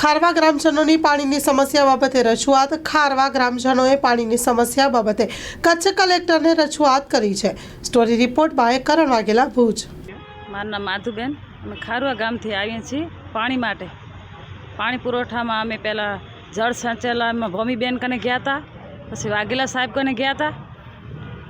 ખારવા ગ્રામજનોની પાણીની સમસ્યા બાબતે રજૂઆત. ખારવા ગ્રામજનોએ પાણીની સમસ્યા બાબતે કચ્છ કલેક્ટરને રજૂઆત કરી છે. Story report by Karan Vaghela Bhuj. મારું નામ માધુબેન. અમે ખારવા ગામથી આવીએ છીએ પાણી માટે. પાણી પુરવઠામાં અમે પહેલાં જળ સંચાલનમાં ભૂમિબેન કને ગયા હતા, પછી વાઘેલા સાહેબ કને ગયા હતા,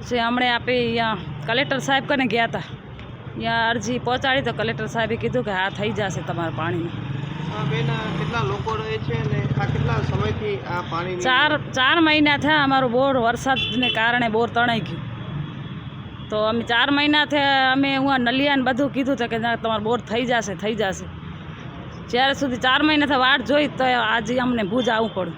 પછી હમણાં આપણે અહીંયા કલેક્ટર સાહેબ કને ગયા હતા. અહીંયા અરજી પહોંચાડી તો કલેક્ટર સાહેબે કીધું કે હા, થઈ જશે તમારું પાણીનું. બેન કેટલા લોકો રહે છે અને આ કેટલા સમયથી આ પાણી ચાર ચાર મહિના થયા અમારું બોર વરસાદને કારણે બોર તણાઈ ગયું. તો અમે ચાર મહિના થયા અમે હું નલિયાને બધું કીધું છે કે તમારું બોર થઈ જશે થઈ જશે. જ્યારે સુધી ચાર મહિનાથી વાટ જોઈ તો આજે અમને ભૂજ આવવું પડ્યું.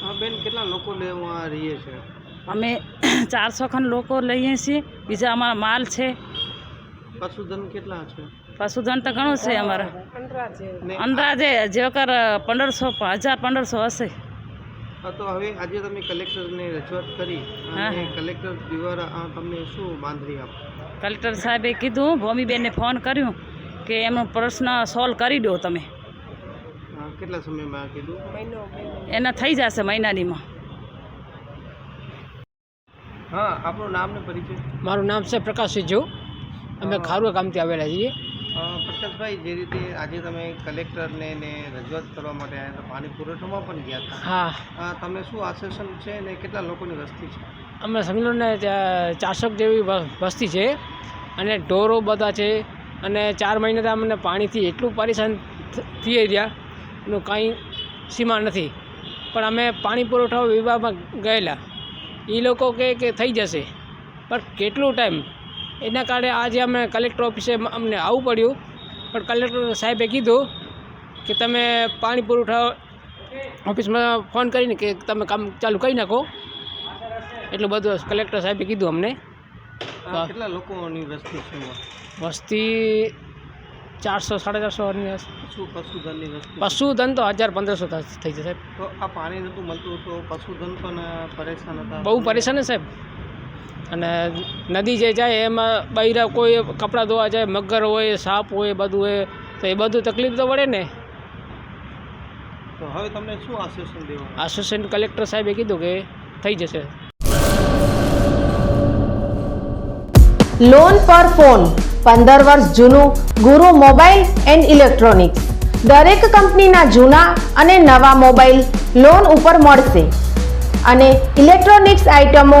હા બેન કેટલા લોકો લેવા રહીએ છે? અમે ચારસો ખન લોકો લઈએ છીએ. બીજા અમારા માલ છે. પશુધન કેટલા છે? પશુધન તો ઘણું છે અમારે. અંદાજે અંદાજે જેવકર પંદરસો હજાર પંદરસો હશે. આ તો હવે આજે તમે કલેક્ટરને રજૂઆત કરી હા, અને કલેક્ટર દ્વારા તમને શું બાંધરી આપ? કલેક્ટર સાહેબે કીધું ભૂમિબેનને ફોન કર્યું કે એમનો પ્રશ્ન સોલ્વ કરી દો તમે. આ કેટલા સમયમાં કીધું? એના થઈ જશે મહિનાનીમાં. હા આપણું નામ ને પરિચય? મારું નામ છે પ્રકાશ સિજુ અમે ખારું કામથી આવેલા છીએ. પ્રકાશભાઈ જે રીતે આજે તમે કલેક્ટરને ને રજૂઆત કરવા માટે આવ્યા હતા પાણી પુરવઠામાં પણ ગયા હતા. હા. તમે શું આશ્વાસન છે ને કેટલા લોકોની વસ્તી છે? અમે સમજી ને ચારસો જેવી વસ્તી છે અને ઢોરો બધા છે અને ચાર મહિનાથી અમને પાણીથી એટલું પરેશાન થઈ રહ્યા. એનું કાંઈ સીમા નથી. પણ અમે પાણી પુરવઠા વિભાગમાં ગયેલા. એ લોકો કહે કે થઈ જશે. પણ કેટલું ટાઈમ એના કારણે આજે અમે કલેક્ટર ઓફિસે અમને આવવું પડ્યું. પણ કલેક્ટર સાહેબે કીધું કે તમે પાણી પુરવઠા ઓફિસમાં ફોન કરીને કે તમે કામ ચાલુ કરી નાખો. એટલું બધું કલેક્ટર સાહેબે કીધું અમને. કેટલા લોકોની વસ્તી છે વસ્તી ચારસો સાડા ચારસો શું પશુધનની પશુધન તો હજાર પંદરસો થઈ જશે સાહેબ. તો આ પાણી નહોતું મળતું તો પશુધન પણ પરેશાન હતા? બહુ પરેશાન છે સાહેબ. અને નદી જે જાય એમાં બૈરા કોઈ કપડાં ધોવા જાય મગર હોય સાપ હોય બધું હોય તો એ બધું તકલીફ તો પડે ને. તો હવે તમને શું આશ્વાસન દેવા આશ્વાસન કલેક્ટર સાહેબે કીધું કે થઈ જશે. લોન પર ફોન પંદર વર્ષ જૂનું ગુરુ મોબાઈલ એન્ડ ઇલેક્ટ્રોનિક્સ. દરેક કંપનીના જૂના અને નવા મોબાઈલ લોન ઉપર મળશે. અને ઇલેક્ટ્રોનિક્સ આઇટમો